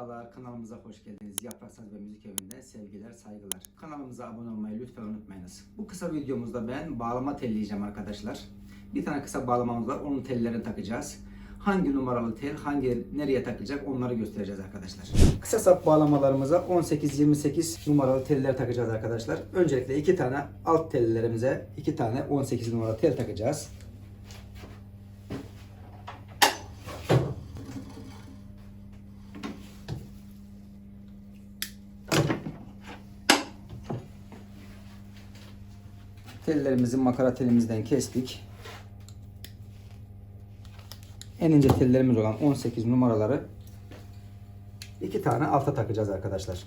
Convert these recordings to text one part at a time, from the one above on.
Merhabalar, kanalımıza hoş geldiniz. Yaprak ve Müzik Evi'nden sevgiler, saygılar. Kanalımıza abone olmayı lütfen unutmayınız. Bu kısa videomuzda ben bağlama telleyeceğim arkadaşlar. Bir tane kısa bağlamamız var, onun tellerini takacağız. Hangi numaralı tel, hangi nereye takılacak onları göstereceğiz arkadaşlar. Kısa sap bağlamalarımıza 18-28 numaralı teller takacağız arkadaşlar. Öncelikle iki tane alt tellerimize iki tane 18 numaralı tel takacağız. Tellerimizi makara telimizden kestik. En ince tellerimiz olan 18 numaraları iki tane alta takacağız arkadaşlar.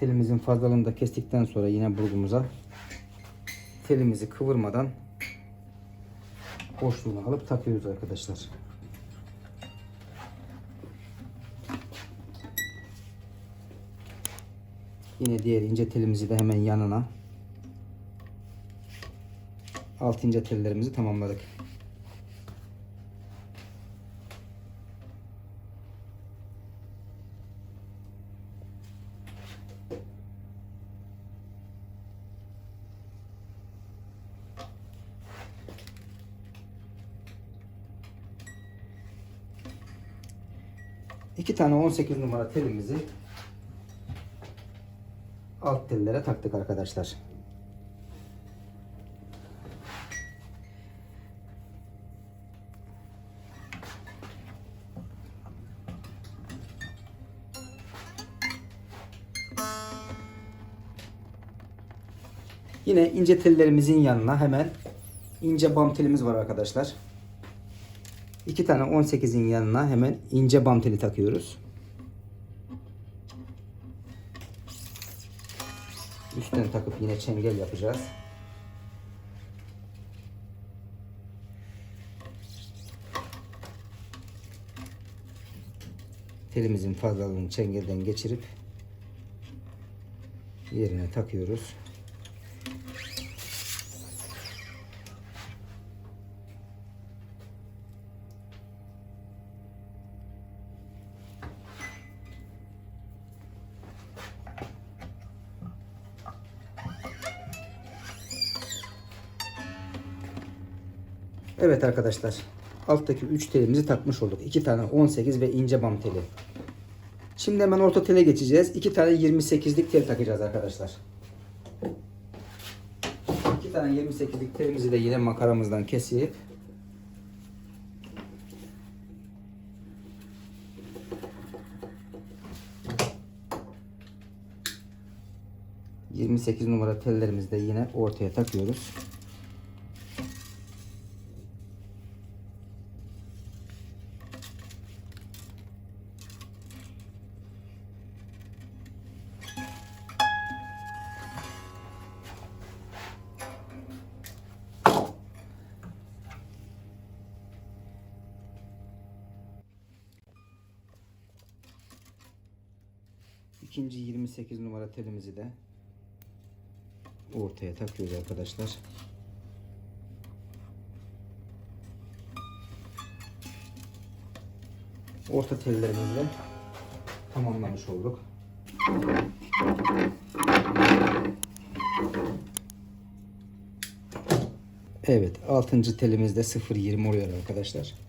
Telimizin fazlalığını da kestikten sonra yine burgumuza telimizi kıvırmadan boşluğunu alıp takıyoruz arkadaşlar. Yine diğer ince telimizi de hemen yanına alt ince tellerimizi tamamladık. İki tane 18 numara telimizi alt tellere taktık arkadaşlar. Yine ince tellerimizin yanına hemen ince bam telimiz var arkadaşlar. İki tane 18'in yanına hemen ince bam teli takıyoruz. Üstten takıp yine çengel yapacağız. Telimizin fazlalığını çengelden geçirip yerine takıyoruz. Evet arkadaşlar. Alttaki 3 telimizi takmış olduk. 2 tane 18 ve ince bam teli. Şimdi hemen orta tele geçeceğiz. 2 tane 28'lik tel takacağız arkadaşlar. 2 tane 28'lik telimizi de yine makaramızdan kesip ...28 numara tellerimizi de yine ortaya takıyoruz. İkinci 28 numara telimizi de ortaya takıyoruz arkadaşlar. Orta tellerimizi tamamlamış olduk. Evet, 6. telimizde 0.20 oluyor arkadaşlar.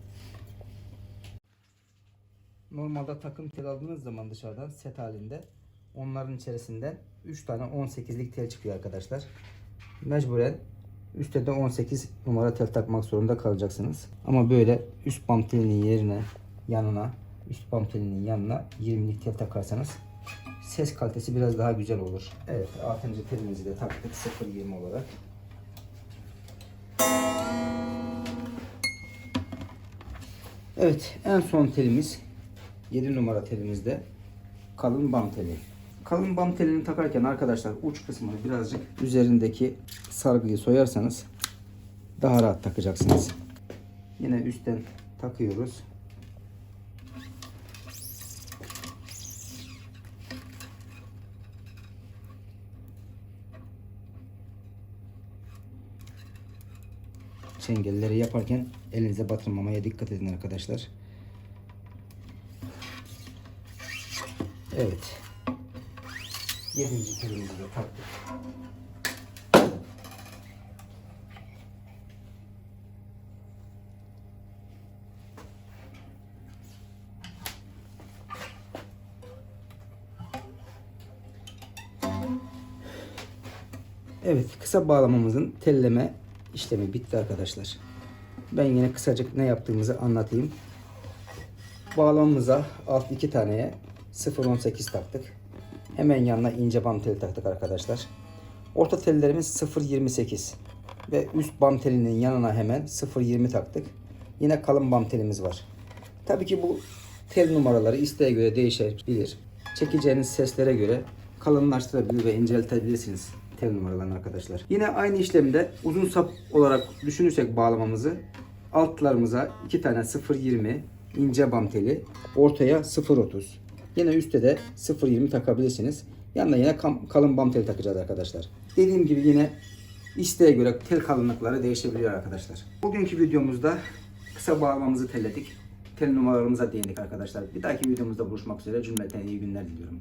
Normalde takım tel aldığınız zaman dışarıdan set halinde onların içerisinden 3 tane 18'lik tel çıkıyor arkadaşlar. Mecburen üstte de 18 numara tel takmak zorunda kalacaksınız. Ama böyle üst bam telinin yerine yanına üst bam telinin yanına 20'lik tel takarsanız ses kalitesi biraz daha güzel olur. Evet 6. telimizi de taktık 0.20 olarak. Evet en son telimiz 7 numara telimizde kalın bam teli. Kalın bam telini takarken arkadaşlar uç kısmını birazcık üzerindeki sargıyı soyarsanız daha rahat takacaksınız. Yine üstten takıyoruz. çengelleri yaparken elinize batırmamaya dikkat edin arkadaşlar. Evet. Yedinci telimizi de taktık. Evet, kısa bağlamamızın telleme işlemi bitti arkadaşlar. Ben yine kısacık ne yaptığımızı anlatayım. Bağlamamıza alt iki taneye 0.18 taktık. Hemen yanına ince bam teli taktık arkadaşlar. Orta tellerimiz 0.28 ve üst bam telinin yanına hemen 0.20 taktık. Yine kalın bam telimiz var. Tabii ki bu tel numaraları isteğe göre değişebilir. Çekeceğiniz seslere göre kalınlaştırabilir ve inceltebilirsiniz tel numaralarını arkadaşlar. Yine aynı işlemde uzun sap olarak düşünürsek bağlamamızı altlarımıza iki tane 0.20 ince bam teli, ortaya 0.30. Yine üstte de 0.20 takabilirsiniz. Yanına yine kalın bam teli takacağız arkadaşlar. Dediğim gibi yine isteğe göre tel kalınlıkları değişebiliyor arkadaşlar. Bugünkü videomuzda kısa bağlamamızı telledik. Tel numaralarımıza değindik arkadaşlar. Bir dahaki videomuzda buluşmak üzere cümleten iyi günler diliyorum.